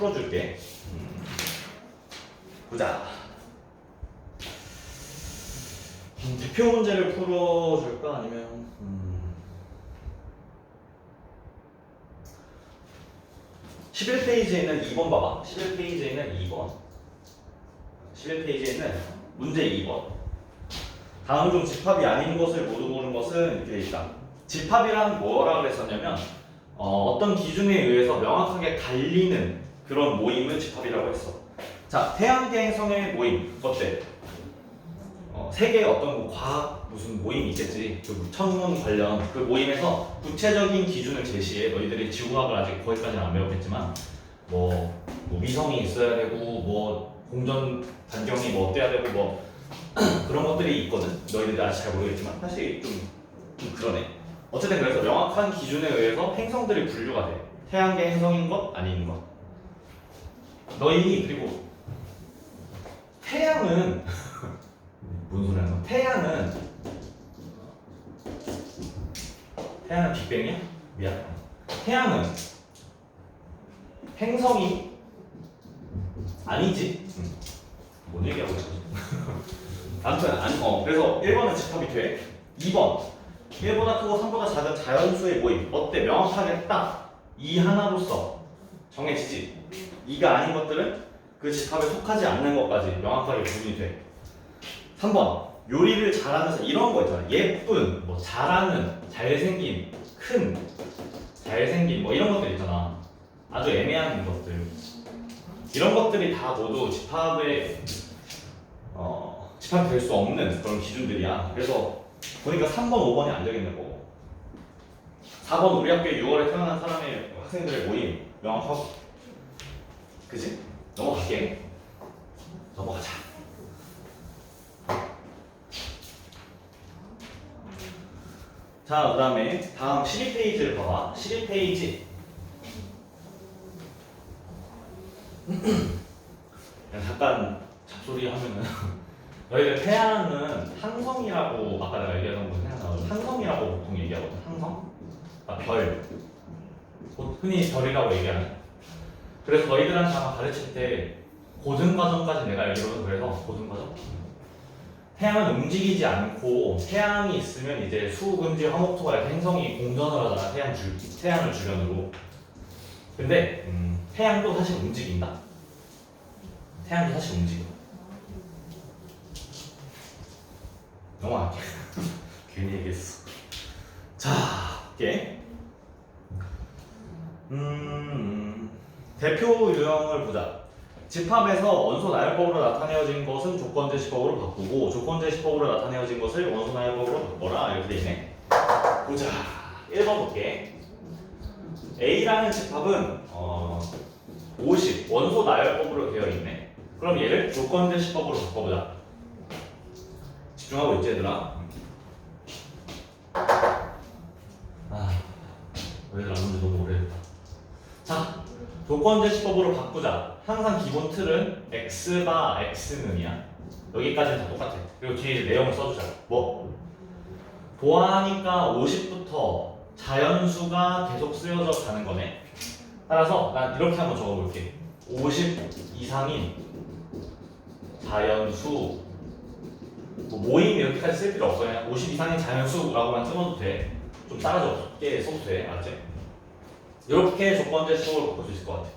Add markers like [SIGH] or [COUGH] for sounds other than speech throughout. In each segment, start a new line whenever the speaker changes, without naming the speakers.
풀어줄게. 음, 보자. 음, 대표 문제를 풀어줄까 아니면 음, 11페이지에 있는 2번 봐봐. 11페이지에 있는 2번. 11페이지에 있는 문제 2번. 다음 중 집합이 아닌 것을 모두 고른 것은 이렇게 돼 있다. 집합이란 뭐라 그랬었냐면 어, 떤 기준에 의해서 명확하게 갈리는 그런 모임을 집합이라고 했어. 자, 태양계 행성의 모임 어때? 어, 세계의 어떤 뭐 과학 무슨 모임이 있겠지. 그 천문 관련 그 모임에서 구체적인 기준을 제시해. 너희들이 지구학을 아직 거기까지는 안 배웠겠지만 뭐, 뭐 위성이 있어야 되고 뭐 공전 반경이 뭐 어때야 되고 뭐 [CLEARS THROAT] 그런 것들이 있거든. 너희들이 아직 잘 모르겠지만 사실 좀, 좀 그러네. 어쨌든 그래서 명확한 기준에 의해서 행성들이 분류가 돼. 태양계 행성인 것 아닌 것. 너희 그리고 태양은 [LAUGHS] 뭔 소리 거야? 태양은 태양은 빅뱅이야? 미안. 태양은 행성이 아니지. 응. 뭔 얘기하고 있어? [LAUGHS] 아무튼 안, 어 그래서 1번은 집합이 돼. 2번 1보다 크고 3보다 작은 자연수의 모임 어때? 명확하게 딱 이 하나로서 정해지지. 이가 아닌 것들은 그 집합에 속하지 않는 것까지 명확하게 구분이 돼. 3번 요리를 잘하면서 이런 거 있잖아. 예쁜, 뭐 잘하는, 잘생긴, 큰, 잘생긴 뭐 이런 것들 있잖아. 아주 애매한 것들. 이런 것들이 다 모두 집합에 어, 집합될 수 없는 그런 기준들이야. 그래서 보니까 3번, 5번이 안 되겠는 거고. 4번 우리 학교에 6월에 태어난 사람의 학생들의 모임 명확하고. 그지? 넘어갈게. 넘어가자. 자, 그 다음에 다음 12페이지를 봐봐. 12페이지. [CLEARS THROAT] 잠깐 잡소리 하면은 [LAUGHS] 너희들 태양은 항성이라고 아까 내가 얘기하던 거 생각나거든. 항성이라고 보통 얘기하거든. 항성? 아, 별. 보- 흔히 별이라고 얘기하는. 그래서 너희들한테 아마 가르칠 때 고등 과정까지 내가 알기로는 그래서 고등 과정? 태양은 움직이지 않고 태양이 있으면 이제 수금지 화목토가 이렇게 행성이 공전을 하잖아 태양 주 태양을 주변으로. 근데 음, 태양도 사실 움직인다. 태양도 사실 움직여 넘어갈게 [LAUGHS] 괜히 얘기했어. 자음 대표 유형을 보자 집합에서 원소 나열법으로 나타내어진 것은 조건 제 시법으로 바꾸고 조건 제 시법으로 나타내어진 것을 원소 나열법으로 바꿔라 이렇게 돼 있네. 보자. 1번 볼게. A라는 집합은 어, 50 원소 나열법으로 되어 있네. 그럼 얘를 조건 제 시법으로 바꿔보자. 집중하고 있지 얘들아? 아, 얘들 안 온지 너무 오래됐다. 자, 조건제 시법으로 바꾸자. 항상 기본 틀은 x바 x는이야. 여기까지는 다 똑같아. 그리고 뒤에 이제 내용을 써주자. 뭐? 보아하니까 50부터 자연수가 계속 쓰여져 가는 거네. 따라서 난 이렇게 한번 적어볼게. 50 이상인 자연수 뭐 모임 이렇게까지 쓸 필요 없어. 그냥 50 이상인 자연수라고만 써도 돼. 좀 따라잡게 써도 돼. 알았지? 이렇게 조건제 시법으로 바꿀 수 있을 것 같아.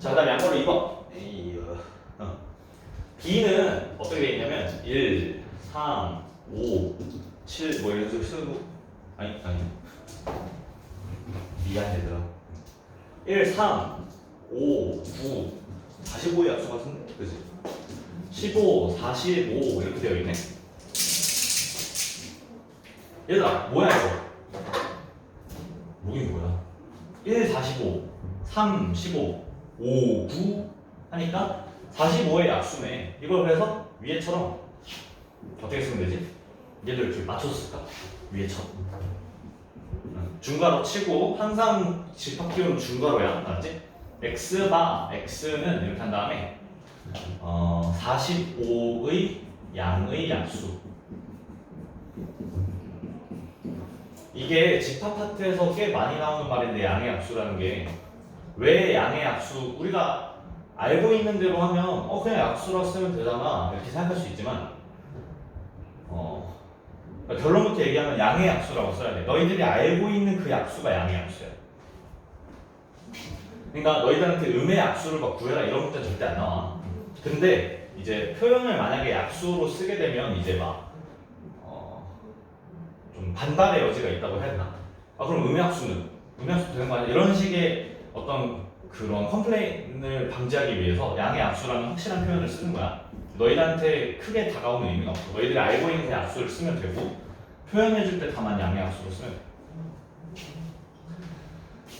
자, 그 다음에 양보를 2번. 에이, 어. B는 어떻게 돼 있냐면 1, 3, 5, 7, 뭐 이런 식으로 쓰고 아니, 아니. 미안 얘들아. 1, 3, 5, 9, 45의 약수 같은데? 그지? 15, 45 이렇게 되어 있네. 얘들아, 뭐야 이거? 뭐긴 뭐야? 1, 45, 3, 15, 5, 9 하니까 45의 약수네. 이걸 그래서 위에처럼 어떻게 쓰면 되지? 얘들 이렇게 맞춰서 쓸까? 위에처럼. 응. 중괄호 치고 항상 집합 키우는 중괄호야. 알았지? x바 x는 이렇게 한 다음에 어, 45의 양의 약수. 이게 집합 파트에서 꽤 많이 나오는 말인데 양의 약수라는 게 왜 양의 약수 우리가 알고 있는 대로 하면 어 그냥 약수라 쓰면 되잖아 이렇게 생각할 수 있지만 어 그러니까 결론부터 얘기하면 양의 약수라고 써야 돼. 너희들이 알고 있는 그 약수가 양의 약수야. 그러니까 너희들한테 음의 약수를 막 구해라 이런 문제 절대 안 나와. 근데 이제 표현을 만약에 약수로 쓰게 되면 이제 막 반발의 여지가 있다고 해야 되나? 아 그럼 음의 약수 되는 거 아니야? 이런 식의 어떤 그런 컴플레인을 방지하기 위해서 양의 약수라는 확실한 표현을 쓰는 거야. 너희들한테 크게 다가오는 의미가 없어. 너희들이 알고 있는 그 약수를 쓰면 되고 표현해줄 때 다만 양의 약수로 쓰면 돼.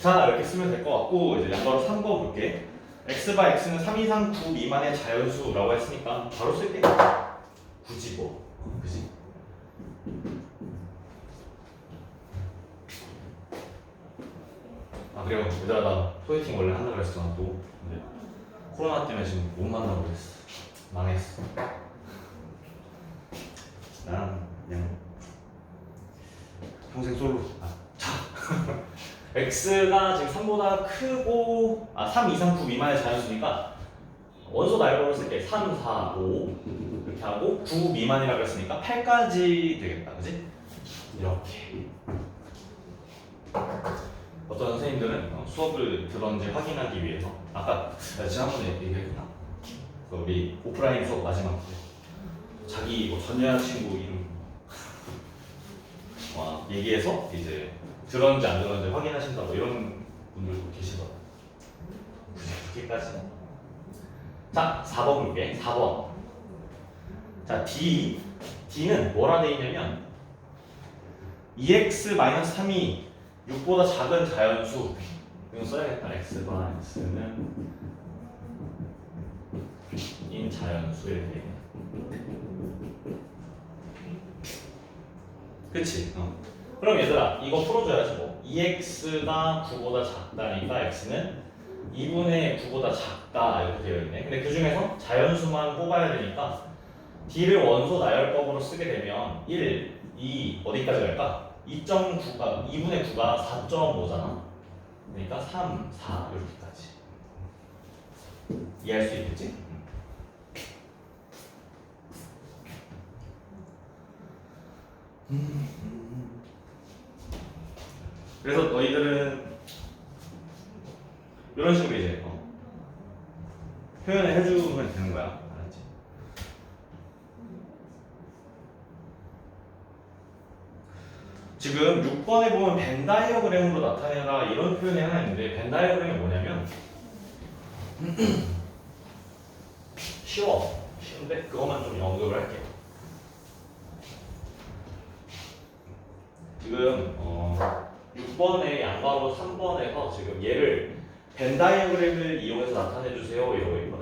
자 이렇게 쓰면 될 것 같고 이제 양바로 3번 볼게. x 바 x는 3 이상 9 미만의 자연수라고 했으니까 바로 쓸게. 굳이 뭐, 그지? 얘들아 나 소개팅 원래 한다고 그랬잖아 또 근데 코로나 때문에 지금 못 만나고 그랬어. 망했어. 난 그냥 평생 솔로. 아, 자. [LAUGHS] X가 지금 3보다 크고 아 3 이상 9 미만의 자연수니까 원소 날법을 쓸게 3, 4, 5 이렇게 하고 9 미만이라고 했으니까 8까지 되겠다. 그지? 이렇게 어떤 선생님들은 어, 수업을 들었는지 확인하기 위해서 아까 지난번에 얘기했구나. 그 우리 오프라인 수업 마지막 때. 자기 뭐 전 여자친구 이름. 와 얘기해서 이제 들었는지 안 들었는지 확인하신다 뭐 이런 분들도 계시더라고요. 그렇게까지? 자 4번 볼게 4번. 자 D. D는 뭐라 돼 있냐면 2x-3이 6보다 작은 자연수. 이거 써야겠다. X가 x는 인 자연수에 대해. 그치? 어. 그럼 얘들아 이거 풀어줘야지 뭐. 2x가 9보다 작다니까 x는 2분의 9보다 작다 이렇게 되어 있네. 근데 그 중에서 자연수만 뽑아야 되니까 d를 원소 나열법으로 쓰게 되면 1, 2 어디까지 갈까? 2.9가 2분의 9가 4.5잖아. 그러니까 3, 4 이렇게까지. 이해할 수 있겠지? 그래서 너희들은 이런 식으로 이제 어, 표현을 해주면 되는 거야. 알았 지? 지금 6번에 보면 벤 다이어그램으로 나타내라 이런 표현이 하나 있는데 벤 다이어그램이 뭐냐면 [CLEARS THROAT] 쉬워. 쉬운데 그것만 좀 언급을 할게요. 지금 어 6번에 양바로 3번에서 지금 얘를 벤 다이어그램을 이용해서 나타내 주세요. 있거든